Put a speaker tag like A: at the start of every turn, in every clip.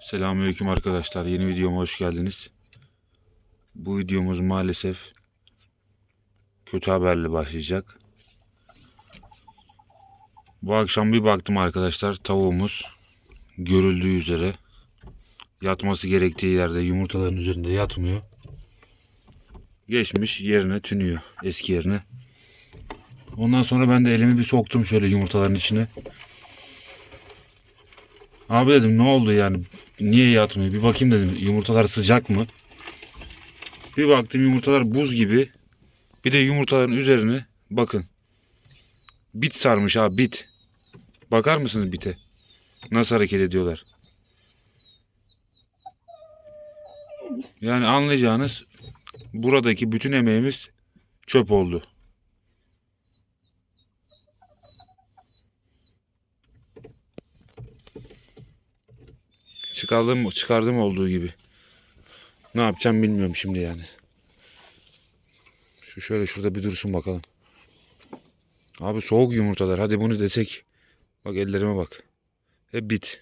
A: Selamünaleyküm arkadaşlar. Yeni videoma hoş geldiniz. Bu videomuz maalesef kötü haberle başlayacak. Bu akşam bir baktım arkadaşlar tavuğumuz görüldüğü üzere yatması gerektiği yerde yumurtaların üzerinde yatmıyor. Geçmiş yerine tünüyor eski yerine. Ondan sonra ben de elimi bir soktum şöyle yumurtaların içine. Abi dedim ne oldu yani niye yatmıyor bir bakayım dedim yumurtalar sıcak mı? Bir baktım yumurtalar buz gibi. Bir de yumurtaların üzerine bakın. Bit sarmış ha bit. Bakar mısınız bite? Nasıl hareket ediyorlar? Yani anlayacağınız buradaki bütün emeğimiz çöp oldu. Çıkardım, çıkardım olduğu gibi. Ne yapacağım bilmiyorum şimdi yani. Şu şöyle şurada bir dursun bakalım. Abi soğuk yumurtalar. Hadi bunu desek. Bak ellerime bak. Hep bit.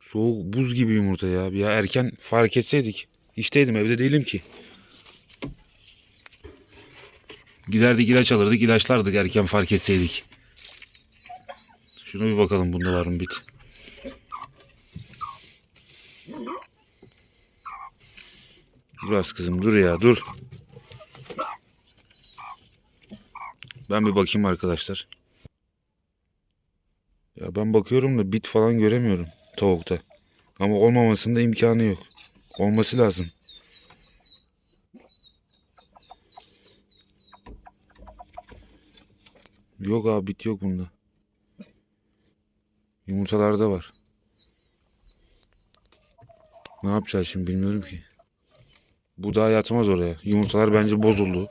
A: Soğuk buz gibi yumurta ya. Ya erken fark etseydik. İşteydim evde değilim ki. Giderdik ilaç alırdık ilaçlardık erken fark etseydik. Şuna bir bakalım bunda var mı bit. Dur az kızım dur ya dur. Ben bir bakayım arkadaşlar. Ya ben bakıyorum da bit falan göremiyorum tavukta. Ama olmamasında imkanı yok. Olması lazım. Yok abi bit yok bunda. Yumurtalarda var. Ne yapacağız şimdi bilmiyorum ki. Bu daha yatmaz oraya. Yumurtalar bence bozuldu.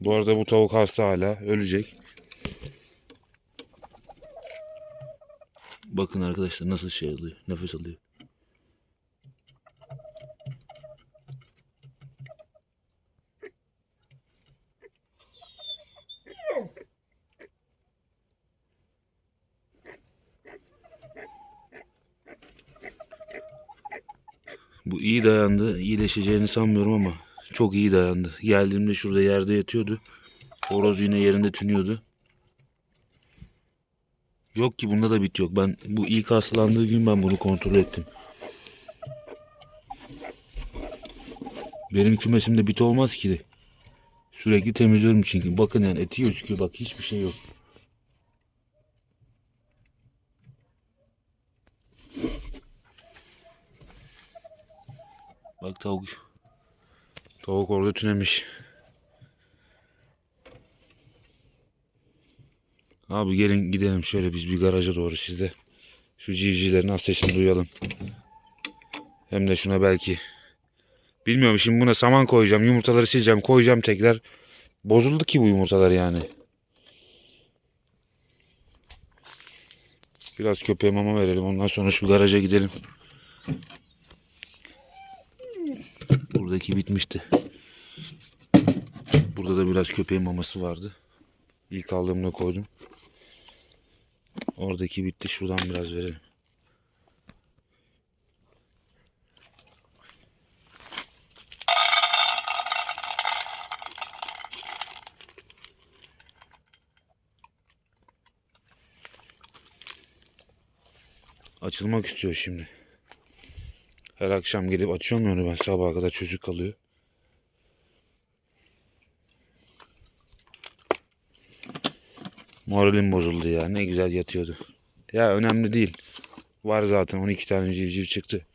A: Bu arada bu tavuk hasta hala. Ölecek. Bakın arkadaşlar nasıl şey alıyor. Nefes alıyor. Bu iyi dayandı. İyileşeceğini sanmıyorum ama çok iyi dayandı. Geldiğimde şurada yerde yatıyordu. Horoz yine yerinde tünüyordu. Yok ki bunda da bit yok. Ben bu ilk hastalandığı gün ben bunu kontrol ettim. Benim kümesimde bit olmaz ki. Sürekli temizliyorum çünkü. Bakın yani eti gözüküyor. Bak hiçbir şey yok. Bak tavuk. Tavuk orada tünemiş. Abi gelin gidelim şöyle biz bir garaja doğru sizde. Şu civcivlerin az sesini duyalım. Hem de şuna belki. Bilmiyorum şimdi buna saman koyacağım. Yumurtaları sileceğim. Koyacağım tekrar. Bozuldu ki bu yumurtalar yani. Biraz köpeğe mama verelim. Ondan sonra şu garaja gidelim. Buradaki bitmişti. Burada da biraz köpeğin maması vardı. İlk aldığımda koydum. Oradaki bitti. Şuradan biraz verelim. Açılmak istiyor şimdi. Her akşam gelip açıyorum ben sabaha kadar çocuk kalıyor. Moralim bozuldu ya. Ne güzel yatıyordu. Ya önemli değil. Var zaten 12 tane civciv çıktı.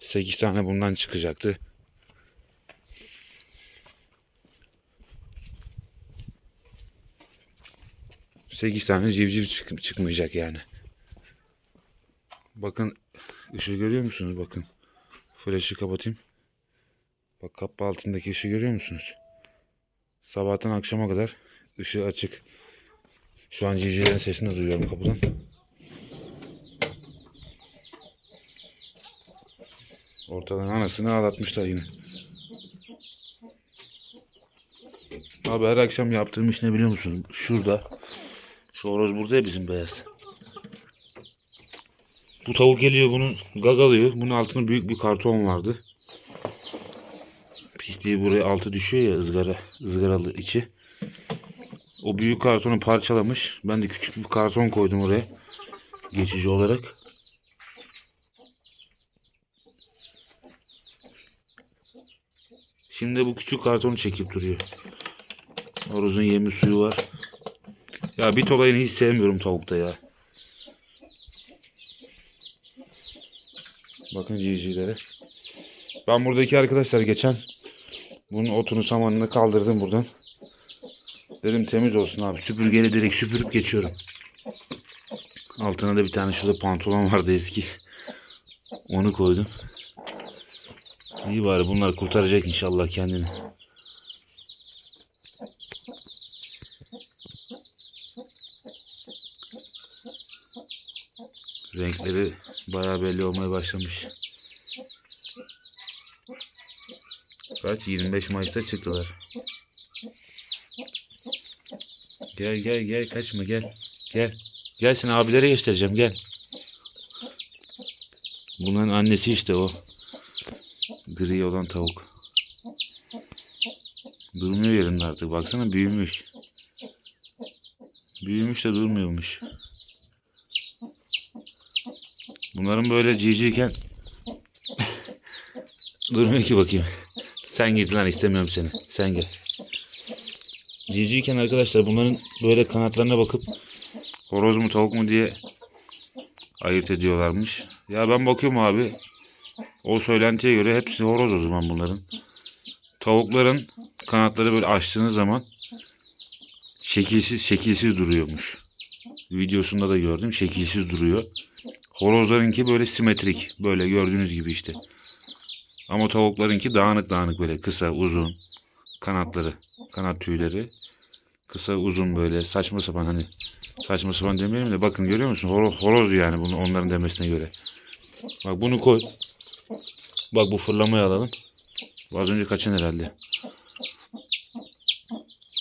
A: 8 tane bundan çıkacaktı. Sekiz tane civciv çık- çıkmayacak yani. Bakın ışığı görüyor musunuz? Bakın. Flaşı kapatayım. Bak kapı altındaki ışığı görüyor musunuz? Sabahtan akşama kadar ışığı açık. Şu an civcivlerin sesini duyuyorum kapıdan. Ortadan anasını ağlatmışlar yine. Abi her akşam yaptığım iş ne biliyor musunuz? Şurada. Şu horoz burada ya bizim beyaz. Bu tavuk geliyor bunu gagalıyor. Bunun altında büyük bir karton vardı. Pisliği buraya altı düşüyor ya ızgara, ızgaralı içi. O büyük kartonu parçalamış. Ben de küçük bir karton koydum oraya. Geçici olarak. Şimdi bu küçük kartonu çekip duruyor. Horozun yemi suyu var. Ya bit olayını hiç sevmiyorum tavukta ya. Bakın civcivlere. Ben buradaki arkadaşlar geçen bunun otunu samanını kaldırdım buradan. Dedim temiz olsun abi. Süpürgeyle direkt süpürüp geçiyorum. Altına da bir tane şurada pantolon vardı eski. Onu koydum. İyi bari bunlar kurtaracak inşallah kendini. Renkleri bayağı belli olmaya başlamış. Kaç? 25 Mayıs'ta çıktılar. Gel gel gel kaçma gel. Gel. Gel seni abilere göstereceğim gel. Bunların annesi işte o. Gri olan tavuk. Durmuyor yerinde artık. Baksana büyümüş. Büyümüş de durmuyormuş. Bunların böyle civcivken durmuyor ki bakayım. Sen git lan istemiyorum seni. Sen gel. Civcivken arkadaşlar bunların böyle kanatlarına bakıp horoz mu tavuk mu diye ayırt ediyorlarmış. Ya ben bakıyorum abi. O söylentiye göre hepsi horoz o zaman bunların. Tavukların kanatları böyle açtığınız zaman şekilsiz şekilsiz duruyormuş. Videosunda da gördüm şekilsiz duruyor. Horozlarınki böyle simetrik. Böyle gördüğünüz gibi işte. Ama tavuklarınki dağınık dağınık böyle kısa uzun kanatları, kanat tüyleri kısa uzun böyle saçma sapan hani saçma sapan demeyelim de bakın görüyor musun Horo- horoz yani bunu onların demesine göre. Bak bunu koy. Bak bu fırlamayı alalım. Az önce kaçın herhalde.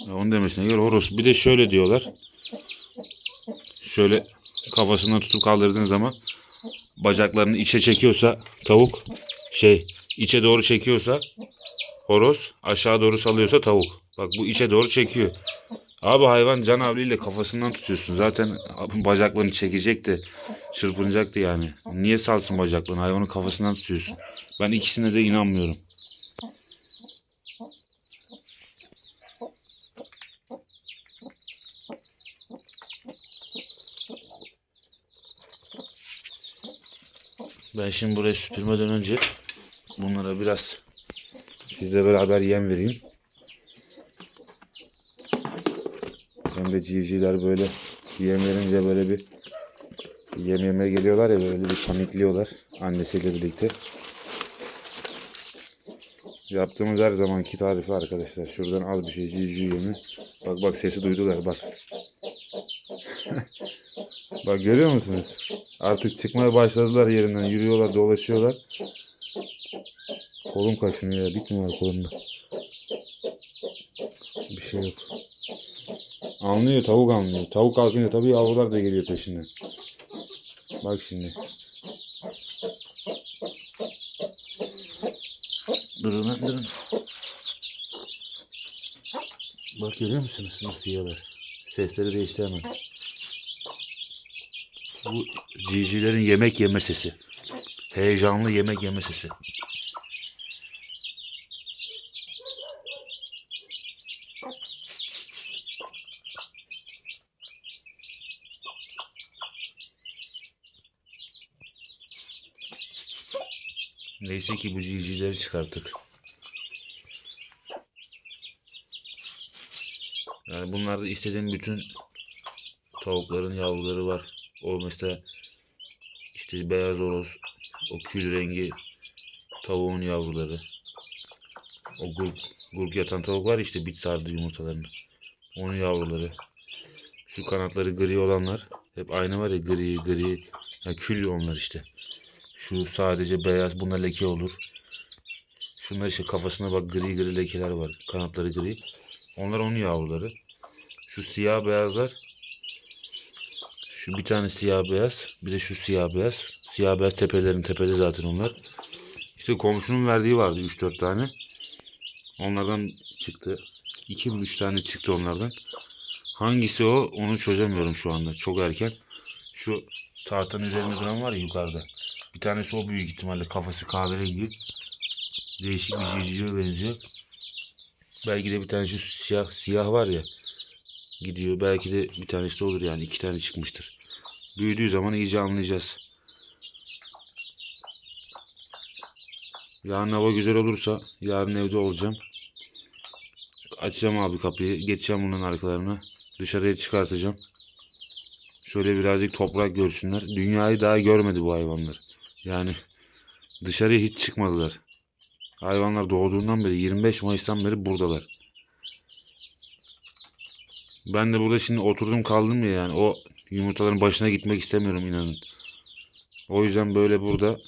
A: Ya onun demesine göre horoz. Bir de şöyle diyorlar. Şöyle kafasından tutup kaldırdığın zaman bacaklarını içe çekiyorsa tavuk şey içe doğru çekiyorsa horoz aşağı doğru salıyorsa tavuk. Bak bu içe doğru çekiyor. Abi hayvan can havliyle kafasından tutuyorsun. Zaten bacaklarını çekecekti. Çırpınacaktı yani. Niye salsın bacaklarını? Hayvanın kafasından tutuyorsun. Ben ikisine de inanmıyorum. Ben şimdi burayı süpürmeden önce bunlara biraz sizle beraber yem vereyim. Hem de civcivler böyle yem verince böyle bir yem yemeye geliyorlar ya böyle bir panikliyorlar annesiyle birlikte. Yaptığımız her zamanki tarifi arkadaşlar. Şuradan az bir şey civciv yemi. Bak bak sesi duydular bak. bak görüyor musunuz? Artık çıkmaya başladılar yerinden. Yürüyorlar dolaşıyorlar. Kolum kaşınıyor ya. Bit mi var kolumda? Bir şey yok. Anlıyor tavuk anlıyor. Tavuk kalkınca tabii yavrular da geliyor peşinden. Bak şimdi. Durun lan durun. Bak görüyor musunuz nasıl yiyorlar? Sesleri değişti hemen. Bu civcivlerin yemek yeme sesi. Heyecanlı yemek yeme sesi. Neyse ki bu civcivleri çıkarttık. Yani bunlarda istediğim bütün tavukların yavruları var. O mesela işte beyaz horoz, o kül rengi tavuğun yavruları. O gurk, gurk yatan tavuk var işte bit sardı yumurtalarını. Onun yavruları. Şu kanatları gri olanlar hep aynı var ya gri gri. Ha, kül onlar işte. Şu sadece beyaz buna leke olur. Şunlar işte kafasına bak gri gri lekeler var. Kanatları gri. Onlar onun yavruları. Şu siyah beyazlar. Şu bir tane siyah beyaz. Bir de şu siyah beyaz. Siyah beyaz tepelerin tepede zaten onlar. İşte komşunun verdiği vardı 3-4 tane. Onlardan çıktı. 2-3 tane çıktı onlardan. Hangisi o onu çözemiyorum şu anda. Çok erken. Şu tahtanın üzerinde duran var ya yukarıda. Bir tanesi o büyük ihtimalle kafası kahverengi. Değişik bir civcive benziyor. Belki de bir tane şu siyah siyah var ya. Gidiyor. Belki de bir tanesi de olur yani. iki tane çıkmıştır. Büyüdüğü zaman iyice anlayacağız. Yarın hava güzel olursa yarın evde olacağım. Açacağım abi kapıyı. Geçeceğim bunun arkalarına. Dışarıya çıkartacağım. Şöyle birazcık toprak görsünler. Dünyayı daha görmedi bu hayvanlar. Yani dışarıya hiç çıkmadılar. Hayvanlar doğduğundan beri 25 Mayıs'tan beri buradalar. Ben de burada şimdi oturdum kaldım ya yani o yumurtaların başına gitmek istemiyorum inanın. O yüzden böyle burada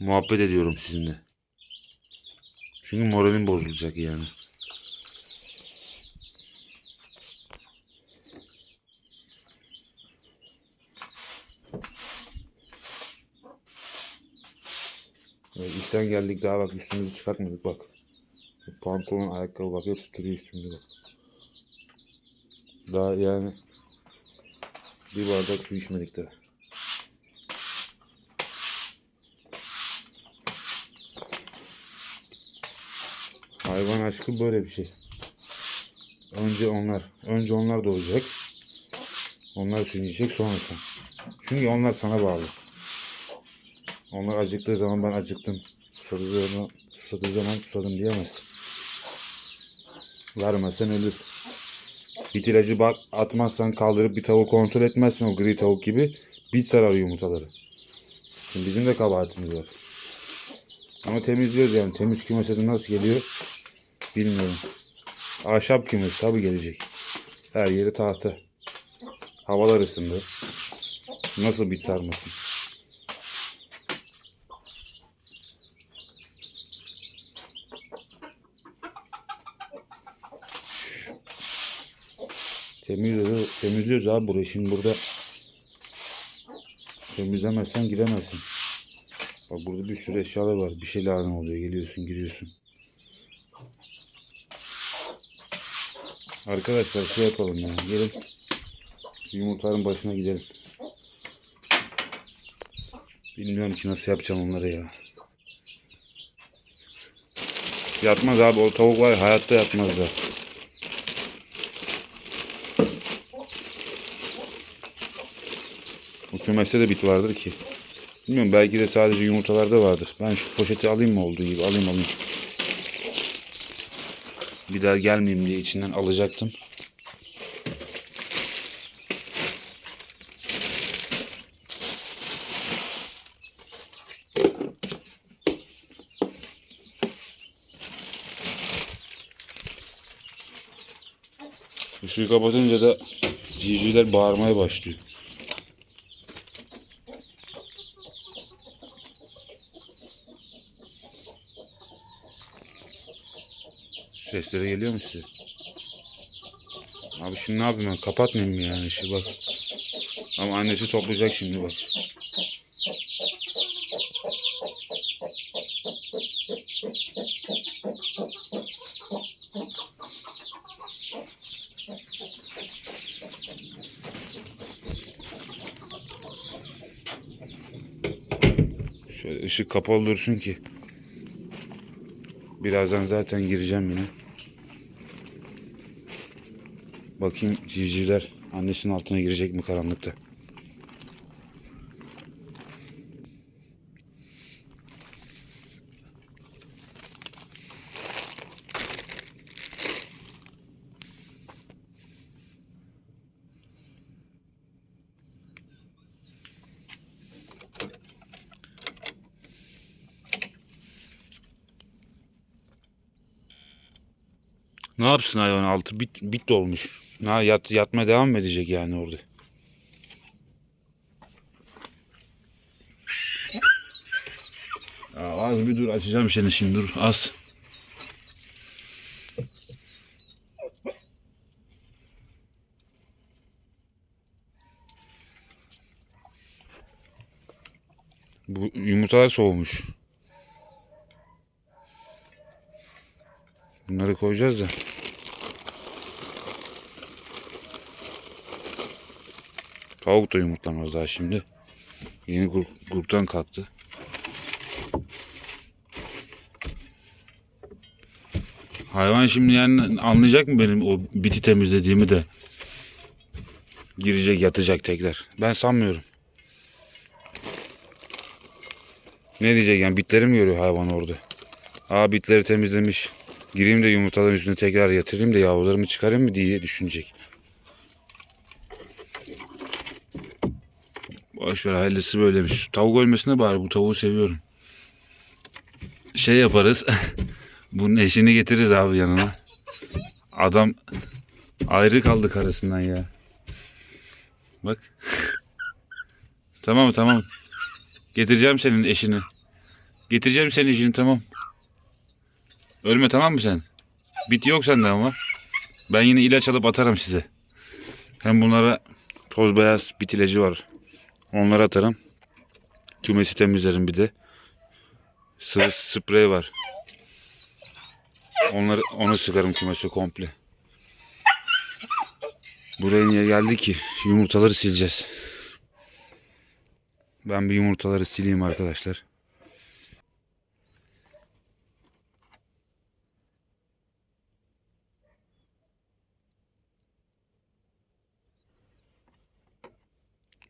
A: muhabbet ediyorum sizinle. Çünkü moralim bozulacak yani. Evet, işten geldik daha bak üstümüzü çıkartmadık bak. Pantolon, ayakkabı bak hepsi duruyor üstümde bak. Daha yani bir bardak su içmedik daha. Hayvan aşkı böyle bir şey. Önce onlar, önce onlar doğacak. Onlar sürecek sonra sen. Çünkü onlar sana bağlı. Onlar acıktığı zaman ben acıktım. Susadığı zaman, susadığı zaman susadım diyemez. Vermezsen ölür. Bit ilacı bak atmazsan kaldırıp bir tavuğu kontrol etmezsin o gri tavuk gibi. Bit sarar yumurtaları. Şimdi bizim de kabahatimiz var. Ama temizliyoruz yani. Temiz kümese de nasıl geliyor bilmiyorum. Ahşap kümes tabi gelecek. Her yeri tahta. Havalar ısındı. Nasıl bit sarmasın? Temizliyoruz, temizliyoruz abi burayı. Şimdi burada temizlemezsen giremezsin. Bak burada bir sürü eşyalar var. Bir şey lazım oluyor. Geliyorsun, giriyorsun. Arkadaşlar şey yapalım ya. Gelin şu yumurtaların başına gidelim. Bilmiyorum ki nasıl yapacağım onları ya. Yatmaz abi o tavuk ya, hayatta yatmazlar. Bu kümeste de bit vardır ki. Bilmiyorum belki de sadece yumurtalarda vardır. Ben şu poşeti alayım mı olduğu gibi alayım alayım. Bir daha gelmeyeyim diye içinden alacaktım. Işığı kapatınca da civcivler bağırmaya başlıyor. Sesleri geliyor mu size? Abi şimdi ne yapayım ben? Kapatmayayım mı yani işi bak. Ama annesi toplayacak şimdi bak. Şöyle ışık kapalı dursun ki. Birazdan zaten gireceğim yine. Bakayım civcivler annesinin altına girecek mi karanlıkta. Yapsın hayvan altı bit, bit olmuş. Ha, yat, yatmaya devam mı edecek yani orada? Ya az bir dur açacağım seni şimdi dur az. Bu yumurtalar soğumuş. Bunları koyacağız da. Tavuk da yumurtlamaz daha şimdi. Yeni gur- gruptan kalktı. Hayvan şimdi yani anlayacak mı benim o biti temizlediğimi de girecek yatacak tekrar. Ben sanmıyorum. Ne diyecek yani bitleri mi görüyor hayvan orada? Aa bitleri temizlemiş. Gireyim de yumurtaların üstüne tekrar yatırayım da yavrularımı çıkarayım mı diye düşünecek. Boşver ailesi böylemiş. Şu Tavuk ölmesine bari bu tavuğu seviyorum. Şey yaparız. Bunun eşini getiririz abi yanına. Adam ayrı kaldı karısından ya. Bak. tamam tamam. Getireceğim senin eşini. Getireceğim senin eşini tamam. Ölme tamam mı sen? Bit yok sende ama. Ben yine ilaç alıp atarım size. Hem bunlara toz beyaz bit ilacı var. Onları atarım. Kümesi temizlerim bir de. Sıvı sprey var. Onları onu sıkarım kümesi komple. Buraya niye geldi ki? Yumurtaları sileceğiz. Ben bir yumurtaları sileyim arkadaşlar.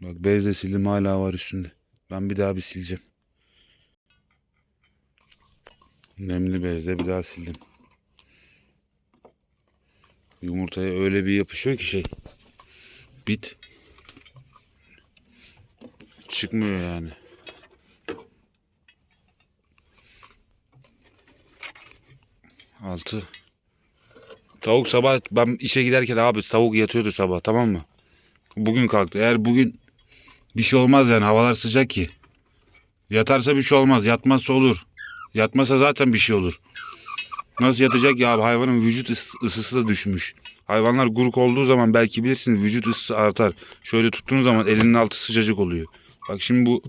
A: Bak bezle sildim hala var üstünde. Ben bir daha bir sileceğim. Nemli bezle bir daha sildim. Yumurtaya öyle bir yapışıyor ki şey. Bit. Çıkmıyor yani. Altı. Tavuk sabah ben işe giderken abi tavuk yatıyordu sabah tamam mı? Bugün kalktı. Eğer bugün bir şey olmaz yani havalar sıcak ki. Yatarsa bir şey olmaz. Yatmazsa olur. Yatmasa zaten bir şey olur. Nasıl yatacak ya abi hayvanın vücut ıs- ısısı da düşmüş. Hayvanlar guruk olduğu zaman belki bilirsiniz vücut ısısı artar. Şöyle tuttuğunuz zaman elinin altı sıcacık oluyor. Bak şimdi bu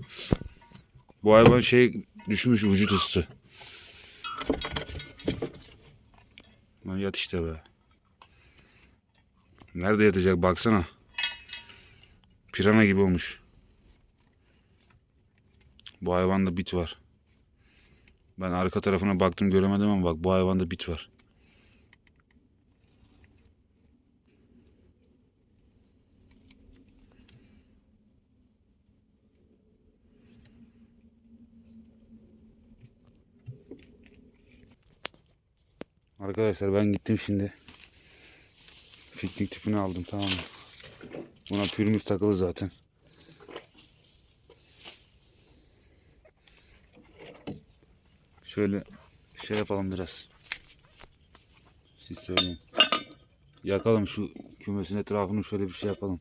A: bu hayvan şey düşmüş vücut ısısı. Lan yat işte be. Nerede yatacak baksana. Pirana gibi olmuş. Bu hayvanda bit var. Ben arka tarafına baktım göremedim ama bak bu hayvanda bit var. Arkadaşlar ben gittim şimdi. Piknik tüpünü aldım tamam mı? Buna pürmüz takılı zaten. Şöyle şey yapalım biraz. Siz söyleyin. Yakalım şu kümesin etrafını şöyle bir şey yapalım.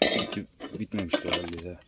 A: Çünkü bitmemişti herhalde ya.